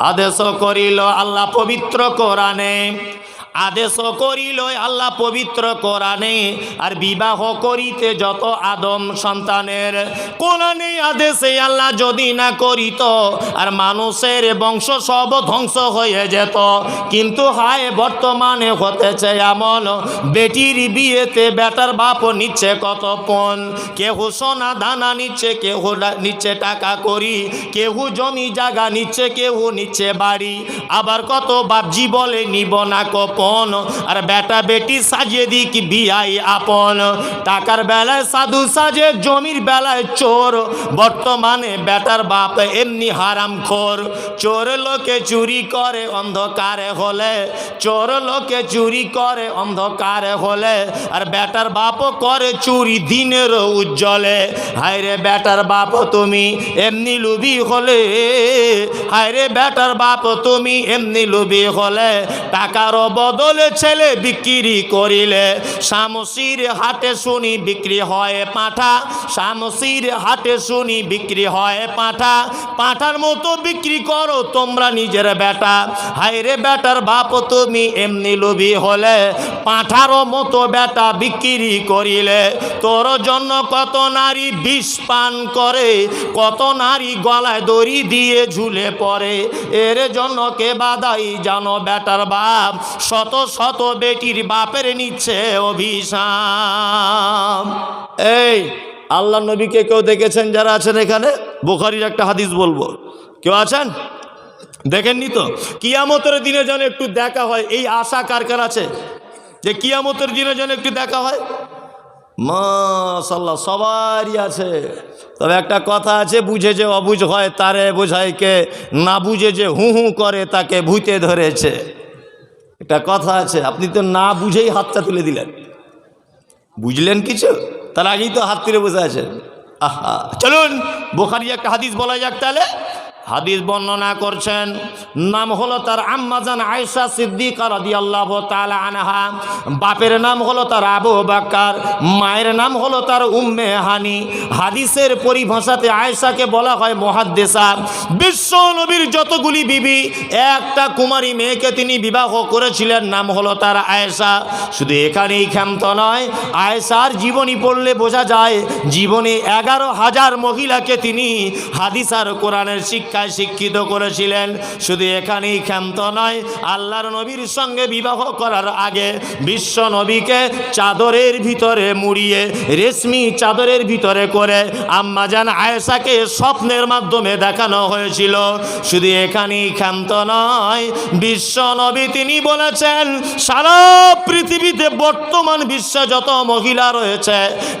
আদেশ করিল আল্লাহ পবিত্র কোরআনে আদেশ করিল, আল্লাহ পবিত্র কোরআনে, আর বিবাহ করিতে যত আদম সন্তানের কোরআনে আদেশে আল্লাহ যদি না করিত, আর মানুষের বংশ সব ধ্বংস হয়ে যেত। কিন্তু হায়, বর্তমানে হতেছে এমন, বেটির বিয়েতে বেটার বাপ নিচ্ছে কত পণ কেহু সোনা দানা নিচ্ছে, কেহ নিচ্ছে টাকা করি কেহু জমি জায়গা নিচ্ছে, কেহু নিচ্ছে বাড়ি। আবার কত বাপজি বলে নিব না কপন? আর বেটা বেটি সাজিয়ে দিক বিয়াই আপন। টাকার বেলায় সাধু সাজে, জমির বেলায় চোর। বর্তমানে বেটার বাপ এমনি হারাম খোর। চোর লোকে চুরি করে অন্ধকারে হলে, চোর লোকে চুরি করে অন্ধকারে হলে, আর বেটার বাপও করে চুরি দিনের উজ্জ্বলে। হায় রে বেটার বাপ তুমি এমনি লুবি হলে হায় রে বেটার বাপ তুমি এমনি লুবি হলে। টাকার বদলে ছেলে বিক্রি করিলে। শামসির হাতে শুনি বিক্রি হয় পাঁঠা। শামসির হাতে শুনি বিক্রি হয় পাঁঠা। পাঁঠার মতো বিক্রি করো তোমরা নিজের বেটা। হায় রে বেটার বাপ তুমি এমনি লোভী হলে। পাঁঠারও মতো বেটা বিক্রি করিলে, তোর জন্য কত নারী বিষ পান করে, কত নারী গলায় দড়ি দিয়ে ঝুলে পড়ে। এর জন্য কে বাদাই জানো বেটার বাপ? শত শত বেটির বাপের নিচ্ছে অভিশাপ। এই, আল্লাহ নবীকে কেউ দেখেছেন যারা আছেন এখানে? বোখারির একটা হাদিস বলব। কেউ আছেন? দেখেননি তো? কিয়ামতের দিনে যেন একটু দেখা হয়, এই আশা কার কার আছে? যে কিয়ামতের দিনে যেন একটু দেখা হয়। মাশাল্লাহ সবারই আছে। তবে একটা কথা আছে, বুঝে যে অবুঝ হয়, তারে বোঝায় কে না বুঝে যে হু হু করে তাকে ভূতে ধরেছে। একটা কথা আছে, আপনি তো না বুঝেই হাতটা তুলে দিলেন। বুঝলেন কিছু? তার আগেই তো হাত তুলে বসে আছেন। আহা, চলুন, বোখারি একটা হাদিস বলা যাক তাহলে। হাদিস বর্ণনা করছেন, নাম হলো তার আম্মাজান আয়েশা সিদ্দিকা রাদিয়াল্লাহু তাআলা আনহা। বাপের নাম হলো তার আবু বাক্কার, মায়ের নাম হলো তার উম্মে হানি। হাদিসের পরিভাষাতে আয়েশাকে বলা হয় মহাদ্দেশা বিশ্ব নবীর যতগুলি বিবি, একটা কুমারী মেয়েকে তিনি বিবাহ করেছিলেন, নাম হলো তার আয়েশা। শুধু এখানেই ক্ষান্ত নয়, আয়েশার জীবনী পড়লে বোঝা যায়, জীবনে এগারো হাজার মহিলাকে তিনি হাদিস আর কোরআনের শিক্ষায় শিক্ষিত করেছিলেন। শুধু এখানেই ক্ষান্ত নয়, আল্লাহর নবীর সঙ্গে বিবাহ করার আগে বিশ্ব নবীকে চাদরের ভিতরে মুড়িয়ে, রেশমি চাদরের ভিতরে করে আম্মাজান আয়েশাকে স্বপ্নের মাধ্যমে দেখানো হয়েছিল। শুধু এখানেই ক্ষান্ত নয়, বিশ্ব নবী তিনি বলেছেন, সারা পৃথিবীতে বর্তমান বিশ্বে যত মহিলা রয়েছে,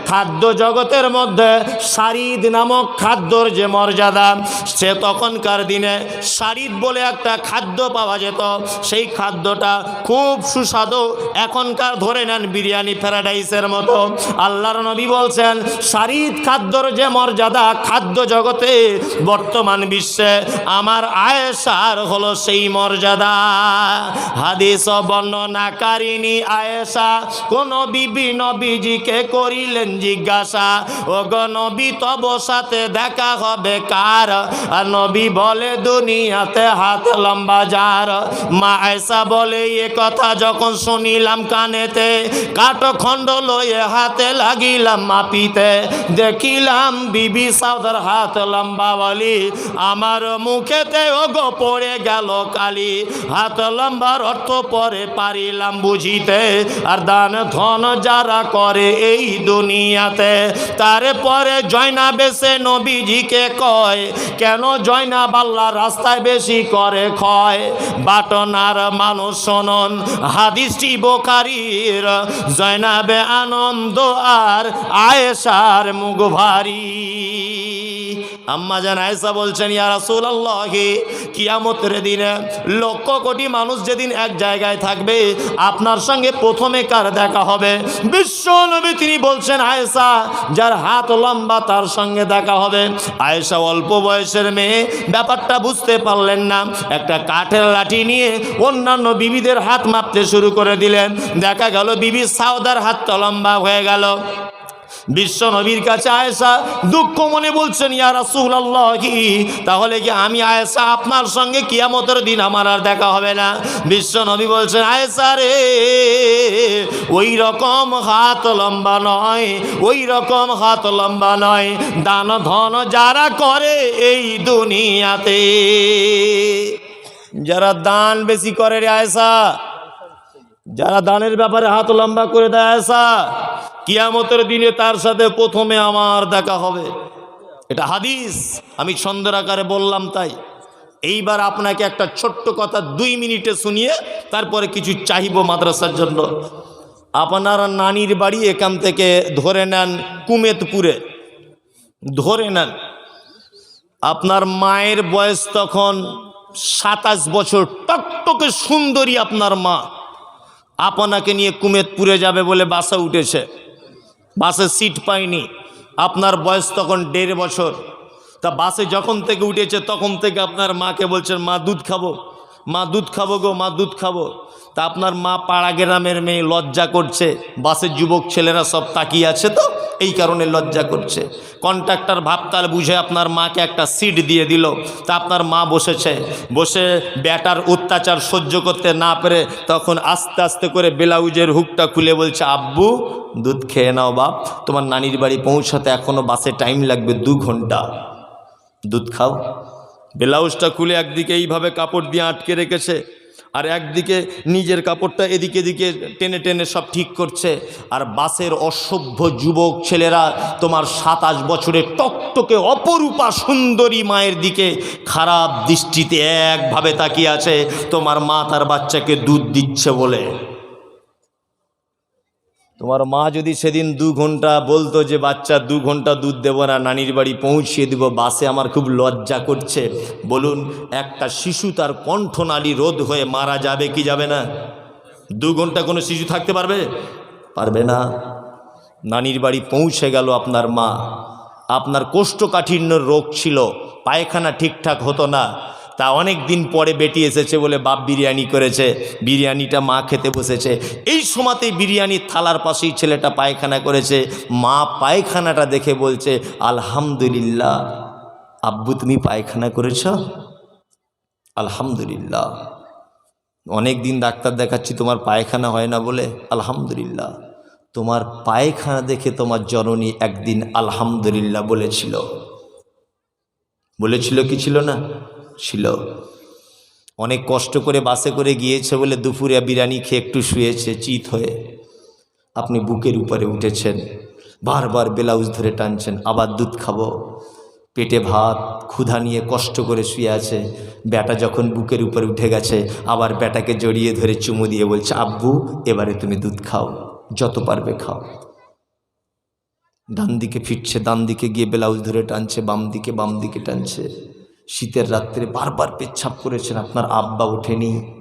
খাদ্য জগতের মধ্যে সারিদ নামক খাদ্যর যে মর্যাদা, সে তখনকার দিনে সারিদ বলে একটা খাদ্য পাওয়া যেত। সেই খাদ্যটা খুব সুস্বাদু। এখনকার ধরে নেন বিরিয়ানি প্যারাডাইসের মতো। আল্লাহর নবী বলছেন সারিদ খাদ্যর যে মর্যাদা খাদ্য জগতে বর্তমান বিশ্বে, আমার আয়েশার হলো সেই মর্যাদা। হাদিস বর্ণনাকারিণী আয়েশা, কোন বিবি নবীজিকে করিলেন জিজ্ঞাসা ও নবী তব সাথে দেখা হবে কার? আর নবী বলে, দুনিয়াতে হাত লম্বা যার। মা আয়েশা বলে, এ কথা যখন শুনিলাম কানেতে, কাটো খণ্ড লয়ে হাতে লাগিলাম মাপিতে। দেখিলাম বিবি সাউদার হাত লম্বা বলি, আমার মুখেতে ওগো পড়ে গেল কালি। হাত লম্বার অর্থ পরে পারিলাম বুঝিতে, আর দান ধন যারা করে এই দুনিয়াতে তারপরে জয়না বেশে নবীজিকে কয়, কেন জয়না বাল্লা রাস্তায় বেশি করে ক্ষয়। বাটনার মানুষ শোনন, হাদিসটি বোকারির জয়নাবে আনন্দ আর আয়েশার মুখ ভারী। আম্মা জান আয়েশা বলছেন, ইয়া রাসূলুল্লাহ, কিয়ামতের দিনে লক্ষ কোটি মানুষ যেদিন এক জায়গায় থাকবে, আপনার সঙ্গে প্রথমে কার দেখা হবে? বিশ্ব নবী তিনি বলছেন, আয়েশা, যার হাত লম্বা, তার সঙ্গে দেখা হবে। আয়েশা অল্প বয়সের মেয়ে, ব্যাপারটা বুঝতে পারলেন না। একটা কাঠের লাঠি নিয়ে অন্যান্য বিবিদের হাত মাপতে শুরু করে দিলেন। দেখা গেল, বিবি সাউদার হাতটা লম্বা হয়ে গেল। বিশ্ব নবীর কাছে আয়েশা দুঃখ মনে বলছেন, ইয়া রাসূলুল্লাহ কি তাহলে কি আমি আয়েশা আপনার সঙ্গে কিয়ামতের দিন আমার আর দেখা হবে না? বিশ্ব নবী বলছেন, আয়েশা রে, ওই রকম হাত লম্বা নয়, ওই রকম হাত লম্বা নয়, দান ধন যারা করে এই দুনিয়াতে। যারা দান বেশি করে রে আয়েশা, যারা দানের ব্যাপারে হাত লম্বা করে দেয় আয়েশা কিয়ামতের দিনে তার সাথে প্রথমে আমার দেখা হবে। এটা হাদিস। আমি ছন্দের আকারে বললাম তাই। এইবার আপনাকে একটা ছোট্ট কথা দুই মিনিটে শুনিয়ে তারপরে কিছু চাহিব মাদ্রাসার জন্য। আপনার নানির বাড়ি এখান থেকে ধরে নেন কুমেতপুরে। ধরে নেন। আপনার মায়ের বয়স তখন সাতাশ বছর। টকটকে সুন্দরী আপনার মা। আপনাকে নিয়ে কুমেতপুরে যাবে বলে বাসা উঠেছে। বাসে সিট পায়নি আপনার বয়স তখন দেড় বছর। তা বাসে যখন থেকে উঠেছে, তখন থেকে আপনার মাকে বলছেন, মা, দুধ খাব। মা দুধ খাব গো, মা দুধ খাব। তা আপনার মা পাড়া গ্রামের মেয়ে লজ্জা করছে। বাসের যুবক ছেলেরা সব তাকিয়ে আছে তো, এই কারণে লজ্জা করছে। কন্ট্রাক্টর ভাবতাল বুঝে আপনার মাকে একটা সিট দিয়ে দিল। তা আপনার মা বসেছে। বসে ব্যাটার অত্যাচার সহ্য করতে না পেরে তখন আস্তে আস্তে করে ব্লাউজের হুকটা খুলে বলছে, আব্বু, দুধ খেয়ে নাও বাপ। তোমার নানির বাড়ি পৌঁছাতে এখনও বাসে টাইম লাগবে দু ঘণ্টা। দুধ খাও। ব্লাউজটা খুলে একদিকে এইভাবে কাপড় দিয়ে আটকে রেখেছে, আর একদিকে নিজের কাপড়টা এদিকে এদিকে টেনে টেনে সব ঠিক করছে। আর বাসের অসভ্য যুবক ছেলেরা তোমার সাতাশ বছরের টকটকে অপরূপা সুন্দরী মায়ের দিকে খারাপ দৃষ্টিতে একভাবে তাকিয়ে আছে। তোমার মা তার বাচ্চাকে দুধ দিচ্ছে বলে। তোমার মা যদি সেদিন দু ঘণ্টা বলতো যে, বাচ্চা, দু ঘণ্টা দুধ দেবো না, নানির বাড়ি পৌঁছিয়ে দিব, বাসে আমার খুব লজ্জা করছে। বলুন, একটা শিশু তার কণ্ঠনালী রোধ হয়ে মারা যাবে কি যাবে না? দু ঘণ্টা কোনো শিশু থাকতে পারবে? পারবে না। নানির বাড়ি পৌঁছে গেল আপনার মা। আপনার কোষ্ঠকাঠিন্য রোগ ছিল, পায়খানা ঠিকঠাক হতো না। তা অনেক দিন পরে বেটি এসেছে বলে বাপ বিরিয়ানি করেছে। বিরিয়ানিটা মা খেতে বসেছে। এই সময়তেই বিরিয়ানির থালার পাশেই ছেলেটা পায়খানা করেছে। মা পায়খানাটা দেখে বলছে, আলহামদুলিল্লাহ। আব্বু, তুমি পায়খানা করেছ? আলহামদুলিল্লাহ। অনেক দিন ডাক্তার দেখাচ্ছি, তোমার পায়খানা হয় না বলে? আলহামদুলিল্লাহ। তোমার পায়খানা দেখে তোমার জননী একদিন আলহামদুলিল্লাহ বলেছিল। বলেছিল কি ছিল না? ছিল। অনেক কষ্ট করে বাসে করে গিয়েছে বলে দুপুরে বিরিয়ানি খেয়ে একটু শুয়েছে, চিত হয়ে। আপনি বুকের উপরে উঠেছেন, বারবার ব্লাউজ ধরে টানছেন, আবার দুধ খাব। পেটে ভাত, ক্ষুধা নিয়ে কষ্ট করে শুয়ে আছে। ব্যাটা যখন বুকের উপরে উঠে গেছে, আবার ব্যাটাকে জড়িয়ে ধরে চুমু দিয়ে বলছে, আব্বু, এবারে তুমি দুধ খাও, যত পারবে খাও। ডান দিকে ফিরছে ডান দিকে গিয়ে ব্লাউজ ধরে টানছে বাম দিকে বাম দিকে টানছে। শীতের রাত্রে বারবার পেচ্ছাপ করেছেন আপনার আব্বা ওঠেনি।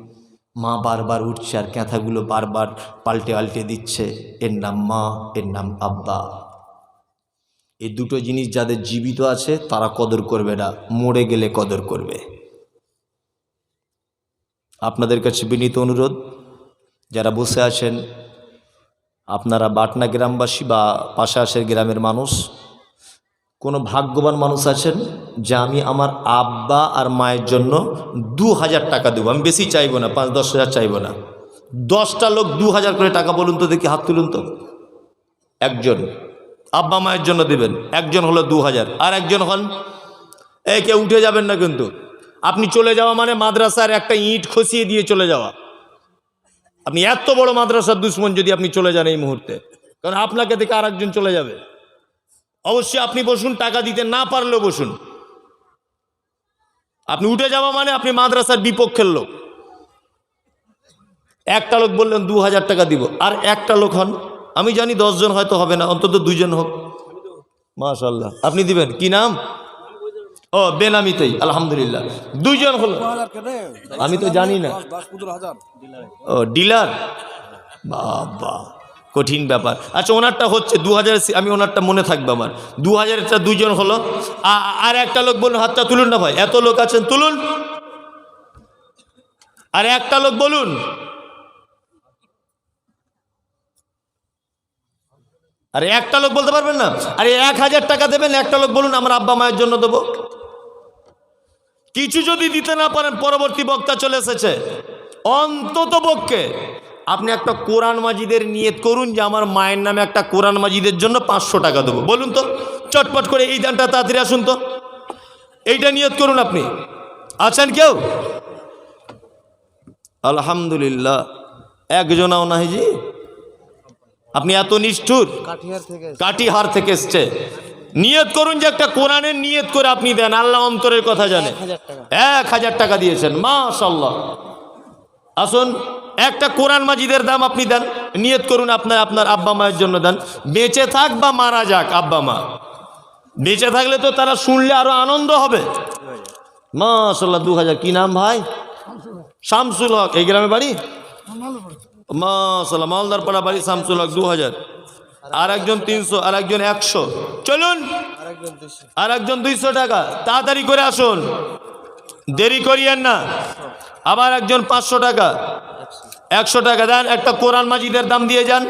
মা বারবার উঠছে আর ক্যাঁথাগুলো বারবার পাল্টে পাল্টে দিচ্ছে। এর নাম মা, এর নাম আব্বা। এই দুটো জিনিস যাদের জীবিত আছে, তারা কদর করবে না। মরে গেলে কদর করবে। আপনাদের কাছে বিনীত অনুরোধ, যারা বসে আছেন, আপনারা বাটনা গ্রামবাসী বা পাশাপাশের গ্রামের মানুষ কোনো ভাগ্যবান মানুষ আছেন যে আমি আমার আব্বা আর মায়ের জন্য দু হাজার টাকা দেবো। আমি বেশি চাইব না, পাঁচ, দশ হাজার চাইব না। দশটা লোক দু হাজার করে টাকা বলুন তো, দেখি হাত তুলুন তো। একজন আব্বা মায়ের জন্য দেবেন, একজন হলো দু হাজার আর একজন হন এ কেউ উঠে যাবেন না কিন্তু। আপনি চলে যাওয়া মানে মাদ্রাসার একটা ইট খসিয়ে দিয়ে চলে যাওয়া। আপনি এত বড় মাদ্রাসার দুশ্মন যদি আপনি চলে যান এই মুহূর্তে, কারণ আপনাকে দেখে আর চলে যাবে। অবশ্যই আপনি বসুন টাকা দিতে না পারলেও বসুন। আপনি উঠে যাওয়া মানে আপনি মাদ্রাসার বিপক্ষের লোক। একটা লোক বললেন দু হাজার টাকা দিব। আর একটা লোক হন আমি জানি দশজন হয়তো হবে না অন্তত দুজন হোক। মাশাল্লাহ আপনি দিবেন কি নাম? ও বেনামিতেই আলহামদুলিল্লাহ। দুইজন হলো। আমি তো জানি না। ও ডিলার? বাবা। কঠিন ব্যাপার। আচ্ছা ওনারটা হচ্ছে দু হাজার আমি ওনারটা মনে থাকবে আমার। দু হাজারটা দুইজন হলো। আর একটা লোক বলুন, হাতটা তুলুন না ভাই। এত লোক আছেন, তুলুন। আর একটা লোক বলুন। আরে একটা লোক বলতে পারবেন না? আরে এক হাজার টাকা দেবেন, একটা লোক বলুন, আমার আব্বা মায়ের জন্য দেবো। কিছু যদি দিতে না পারেন, পরবর্তী বক্তা চলে এসেছে। অন্তত পক্ষে আপনি একটা কোরআন মাজিদের নিয়ত করুন যে আমার মায়ের নামে একটা কোরআন মাজিদের জন্য পাঁচশো টাকা দেবো। বলুন তো চটপট করে এই দানটা তাড়াতাড়ি আসুন তো। এইটা নিয়ত করুন আপনি। আছেন কেউ? আলহামদুলিল্লাহ। একজনাও নাই জি? আপনি এত নিষ্ঠুর? কাটিহার থেকে এসছে। নিয়ত করুন যে একটা কোরআনের নিয়ত করে আপনি দেন। আল্লাহ অন্তরের কথা জানে। এক হাজার টাকা। এক হাজার টাকা দিয়েছেন মাশাল্লাহ আসুন। একটা কোরআন মাজিদের দাম আপনি দেন, নিয়ত করুন আপনার আপনার আব্বা মায়ের জন্য দেন। বেঁচে থাক বা মারা যাক আব্বা মা। বেঁচে থাকলে তো তারা শুনলে আরও আনন্দ হবে। মাশাল্লাহ দু হাজার কি নাম ভাই? শামসুল হক। এই গ্রামে বাড়ি? মাশাল্লাহ মালদার পাড়া বাড়ি শামসুল হক দু হাজার আর একজন তিনশো আর একজন একশো। চলুন। আর একজন দুইশো টাকা। তাড়াতাড়ি করে আসুন। দেরি করিয়েন না। আবার একজন পাঁচশো টাকা। একশো টাকা দেন একটা কোরআন মাজিদের দাম দিয়ে যান।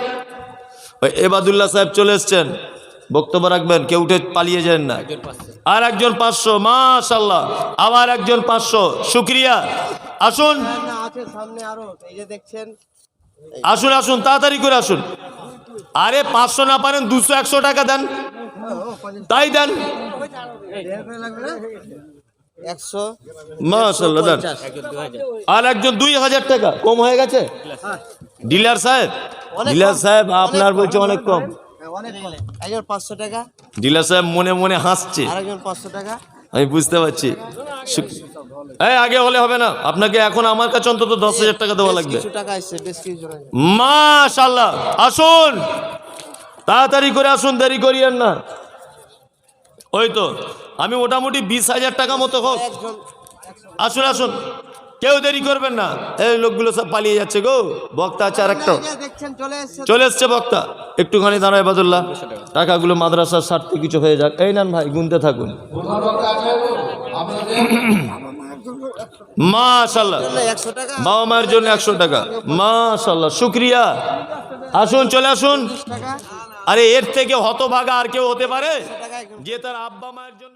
ওই এবাদুল্লাহ সাহেব চলে এসছেন। বক্তব্য রাখবেন কেউ উঠে পালিয়ে যান না। আর একজন পাঁচশো মাশাল্লাহ আবার একজন পাঁচশো শুক্রিয়া। আসুন। সামনে আরও দেখছেন আসুন আসুন তাড়াতাড়ি করে আসুন। আরে পাঁচশো না পারেন দুশো একশো টাকা দেন। তাই দেন। মাশাল্লাহ আর একজন দুই হাজার টাকা কম হয়ে গেছে? ডিলার সাহেব ডিলার সাহেব আপনার বলছে অনেক কম। হ্যাঁ, অনেক কম। একজন পাঁচশো টাকা। ডিলার সাহেব মনে মনে হাসছে। আরেকজন পাঁচশো টাকা। আমি বুঝতে পারছি। এই আগে হলে হবে না। আপনাকে এখন আমার কাছে অন্তত দশ হাজার টাকা দেওয়া লাগবে। মাশাল্লাহ আসুন। তাড়াতাড়ি করে আসুন দেরি করিয়েন না। ওই তো। আমি মোটামুটি বিশ হাজার টাকা মতো হোক। আসুন আসুন। কেউ দেরি করবেন না। এই লোকগুলো সব পালিয়ে যাচ্ছে গো। বক্তা আছে আর একটা চলে এসছে বক্তা। একটুখানি দাঁড়ায় বাদুল্লাহ টাকাগুলো মাদ্রাসার স্বার্থে কিছু হয়ে যাক। এই নেন ভাই, গুনতে থাকুন। মাশাল্লাহ বাবা মায়ের জন্য একশো টাকা। মাশাল্লাহ শুক্রিয়া। আসুন, চলে আসুন। আরে, এর থেকে হতভাগা আর কেউ হতে পারে? যে তার আব্বা মায়ের জন্য